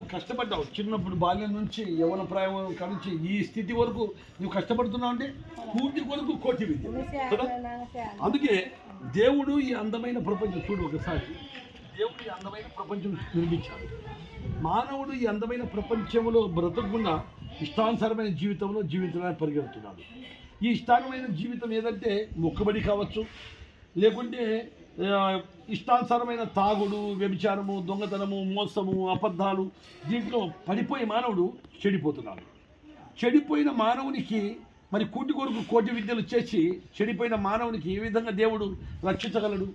కష్టపడ్డావు. చిన్నప్పుడు బాల్యం నుంచి యవన ప్రాయం నుంచి ఈ స్థితి వరకు నువ్వు కష్టపడుతున్నావు అంటే పూర్తి కొరకు కోటి విద్య. కదా? అందుకే దేవుడు ఈ అందమైన ప్రపంచం చూడు ఒకసారి. దేవుడు ఈ అందమైన ప్రపంచం నిర్మించాడు. మానవుడు ఈ అందమైన ప్రపంచంలో బ్రతకకుండా ఇష్టానుసారమైన జీవితంలో జీవించడానికి పరిగెడుతున్నాడు. ఈ ఇష్టానమైన జీవితం ఏదంటే మొక్కబడి కావచ్చు లేకుంటే ఇష్టానుసారమైన తాగుడు వ్యభిచారము దొంగతనము మోసము అబద్ధాలు దీంట్లో పడిపోయి మానవుడు చెడిపోతున్నాడు. చెడిపోయిన మానవునికి మరి కూటి కొరకు కోటి విద్యలు చేసి చెడిపోయిన మానవునికి ఏ విధంగా దేవుడు రక్షించగలడు?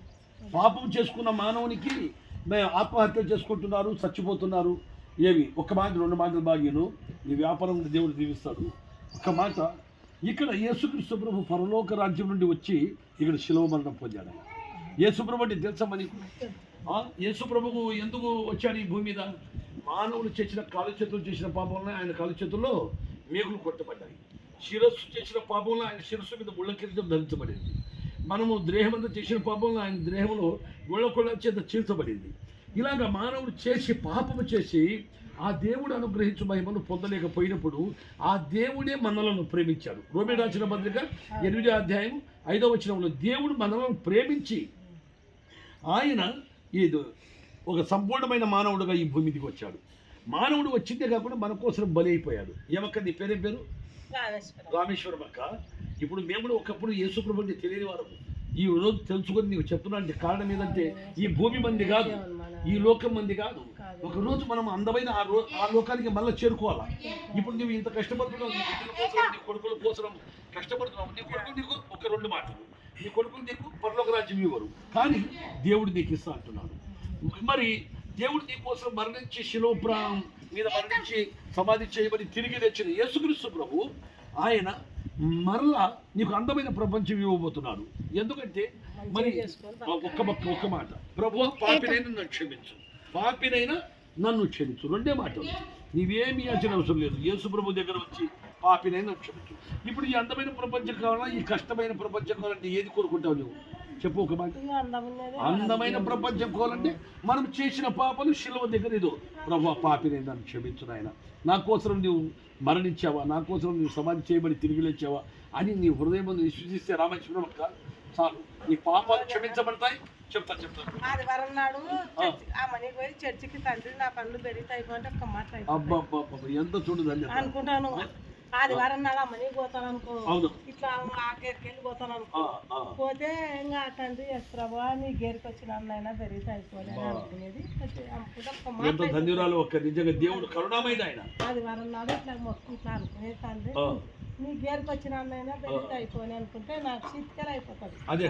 పాపం చేసుకున్న మానవునికి ఆత్మహత్య చేసుకుంటున్నారు చచ్చిపోతున్నారు. ఏవి ఒక మాట రెండు మాటలు బాగాను. ఈ వ్యాపారం దేవుడు దీవిస్తాడు. ఒక మాట ఇక్కడ యేసుక్రీస్తు ప్రభు పరలోక రాజ్యం నుండి వచ్చి ఇక్కడ శిలవ మరణం పొందాడు. ఆయన. యేసు ప్రభు అంటే తెలుసా ఎందుకు వచ్చాడు ఈ భూమి మీద? మానవులు చేసిన కాలు చేతులు చేసిన పాపంలో ఆయన కాలు చేతుల్లో మేకులు కొట్టబడ్డాయి. శిరస్సు చేసిన పాపంలో ఆయన శిరస్సు మీద ముళ్ళ కిరీటం ధరించబడింది. మనము దేహమంతా చేసిన పాపంలో ఆయన దేహంలో గుళ్ళకొళ్ళ చేత చీల్చబడింది. ఇలాగ మానవుడు చేసి పాపము చేసి ఆ దేవుడు అనుగ్రహించు మహిమను పొందలేకపోయినప్పుడు ఆ దేవుడే మనలను ప్రేమించాడు. రోమి రాసిన పత్రిక ఎనిమిదో అధ్యాయం ఐదో వచనంలో దేవుడు మనలను ప్రేమించి ఆయన ఇది ఒక సంపూర్ణమైన మానవుడుగా ఈ భూమి మీదకి వచ్చాడు మానవుడు వచ్చిందే కాకుండా మన కోసం బలి అయిపోయాడు ఏమక్క నీ పేరే పేరు రామేశ్వరం అక్క ఇప్పుడు మేము కూడా ఒకప్పుడు యేసుప్రభుని తెలియని వారు ఈ రోజు తెలుసుకొని నీకు చెప్తున్నా అంటే కారణం ఏదంటే ఈ భూమి మంది కాదు ఈ లోకం మంది కాదు ఒక రోజు మనం అందమైన ఆ రో ఆ లోకానికి మళ్ళీ చేరుకోవాలా ఇప్పుడు నువ్వు ఇంత కష్టపడుతున్నావు నీ కొడుకుల కోసం కష్టపడుతున్నావు నీ కొడుకు నీకు ఒక రెండు మాటలు నీ కొడుకులు నీకు రాజ్యం ఇవ్వరు. కానీ దేవుడు నీకు ఇస్తా అంటున్నాడు. మరి దేవుడు నీ కోసం మరణించి శిలోప్రాం మీద మరణించి సమాధి చేయబడి తిరిగి తెచ్చిన యేసుక్రీస్తు ప్రభు ఆయన మరలా నీకు అందమైన ప్రపంచం ఇవ్వబోతున్నాడు. ఎందుకంటే మరి ఒక్క ఒక్క ఒక్క మాట. ప్రభు పాపినైనా నన్ను క్షమించు. పాపినైనా నన్ను క్షమించు. రెండే మాటలు. నీవేమి యాచన అవసరం లేదు. యేసు ప్రభు దగ్గర వచ్చి పాపినైనా క్షమించు. ఇప్పుడు ఈ అందమైన ప్రపంచం కావాలా? ఈ కష్టమైన ప్రపంచం కావాలంటే ఏది కోరుకుంటావు నువ్వు? చెప్పు ఒక మాట. అందమైన ప్రపంచం కోవాలంటే మనం చేసిన పాపలు శిలువ దగ్గర ఇదో. ప్రభు పాపిని నన్ను క్షమించు నాయన నా కోసం నువ్వు మరణించావా? నా కోసం నువ్వు సమాధి చేయబడి తిరిగి లేచావా? అని నీ హృదయం విశ్వసిస్తే రామేశ్వరం అక్క చాలు. నీ పాపాలు క్షమించబడతాయి. చెప్తా చెప్తాను ఆదివారం నాడు ఆ. మనీ పోయి చర్చికి తండ్రి నా పనులు పెరిగితే అయిపోతే ఒక్క మాట. అబ్బా ఎంత చూడు ధన్యత అనుకుంటాను. ఆదివారం నాడు పోతాను అనుకో ఇట్లా ఆ గేరికి వెళ్ళి పోతాను అనుకో. పోతే ఇంకా ఆ తండ్రి ఎస్ ప్రభా నీ గేరికి వచ్చిన అన్నైనా పెరిగితే అనుకునేది. ధన్యురాలు ఒక్క నిజంగా దేవుడు కరుణామైన ఆయన. ఆదివారం నాడు ఇట్లా అనుకునేది తండ్రి. ఆ, నీ గేరికి వచ్చిన అన్నైనా పెరిగితే అయిపోలే అనుకుంటే నాకు శీతకాలు అయిపోతుంది అదే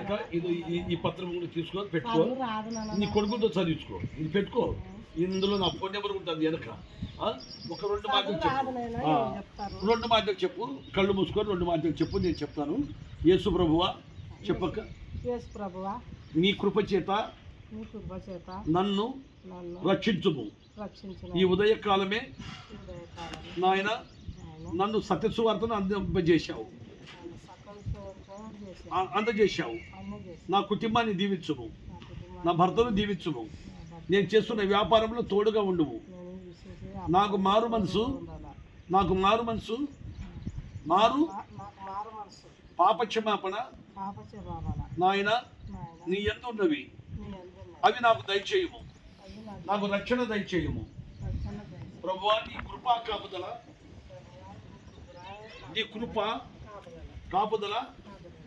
ఈ- పత్రం కూడా తీసుకో పెట్టుకో. రాదు నీ కొడుకుతో చదివించుకో. ఇది పెట్టుకో. ఇందులో నా ఫోన్ నెంబర్ ఉంటుంది వెనక? ఒక రెండు మాటలు చెప్పు. రెండు మాటలు చెప్పు. కళ్ళు మూసుకొని రెండు మాటలు చెప్పు నేను చెప్తాను. యేసు ప్రభువా చెప్పక్క యేసు ప్రభువా నీ కృప చేత నీ కృప చేత నన్ను రక్షించుము. ఈ ఉదయకాలమే ఉదయకాలం నాయన నన్ను సత్యసువార్తను అందింపజేశావు అందజేశావు. నా కుటుంబాన్ని దీవించుము. నా భర్తను దీవించుము. నేను చేస్తున్న వ్యాపారంలో తోడుగా ఉండువు నాకు మారు మనసు నాకు మారు మనసు మారు మారు మనసు పాపక్షమాపణ నాయన నీ ఎంత ఉన్నవి అవి నాకు దయచేయము. నాకు రక్షణ దయచేయము. ప్రభు నీ కృపా కాపుదల నీ కృప కాపుదల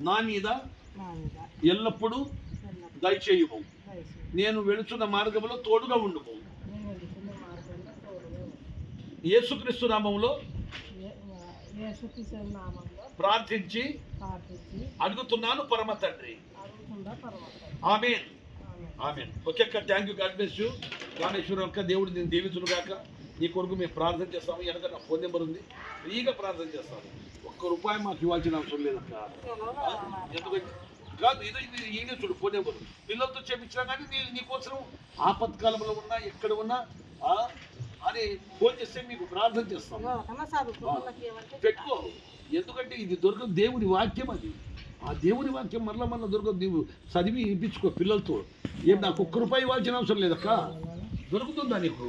నా మీద ఎల్లప్పుడూ దయచేయము. నేను వెళుతున్న మార్గంలో తోడుగా ఉండుము. నేను వెళ్తున్న మార్గంలో తోడుగా ఉండు. యేసుక్రీస్తు నామంలో ప్రార్థించి అడుగుతున్నాను పరమ తండ్రి. ఆమెన్. ఆమె ఆమెన్. ఓకే అక్క thank you God bless you Rameswaram అక్క దేవుడు నేను దీవించును గాక. నీ కొరకు మేము ప్రార్థన చేస్తాము. వెనక నా ఫోన్ నెంబర్ ఉంది. ఫ్రీగా ప్రార్థన చేస్తాము. ఒక్క రూపాయి మాకు ఇవ్వాల్సిన అవసరం లేదక్క. ఎందుకంటే కాదు ఇది ఇది ఈయన చూడు ఫోన్ నెంబర్ పిల్లలతో చేపించినా కానీ నీ నీకోసం ఆపత్కాలంలో ఉన్నా ఎక్కడ ఉన్నా అని ఫోన్ చేస్తే మీకు ప్రార్థన చేస్తాం. పెట్టుకో. ఎందుకంటే ఇది దొరకదు దేవుని వాక్యం అది. ఆ దేవుని వాక్యం మరలా మరలా దొరకదు నువ్వు చదివి ఇప్పించుకో పిల్లలతో. ఏం నాకు ఒక్క రూపాయి ఇవ్వాల్సిన అవసరం లేదక్క దొరుకుతుందా నీకు?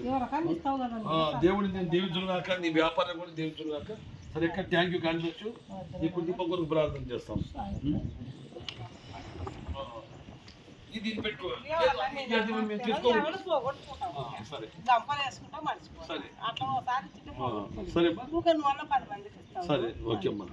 దేవుడిని నేను దీవించుగాక నీ వ్యాపారం కూడా దీవించుగాక సరే థ్యాంక్ యూ కానివచ్చు నీ కొరకు ప్రార్థన చేస్తాం. మొన్న పది మందికి ఇస్తావు. సరే. ఓకే అమ్మా.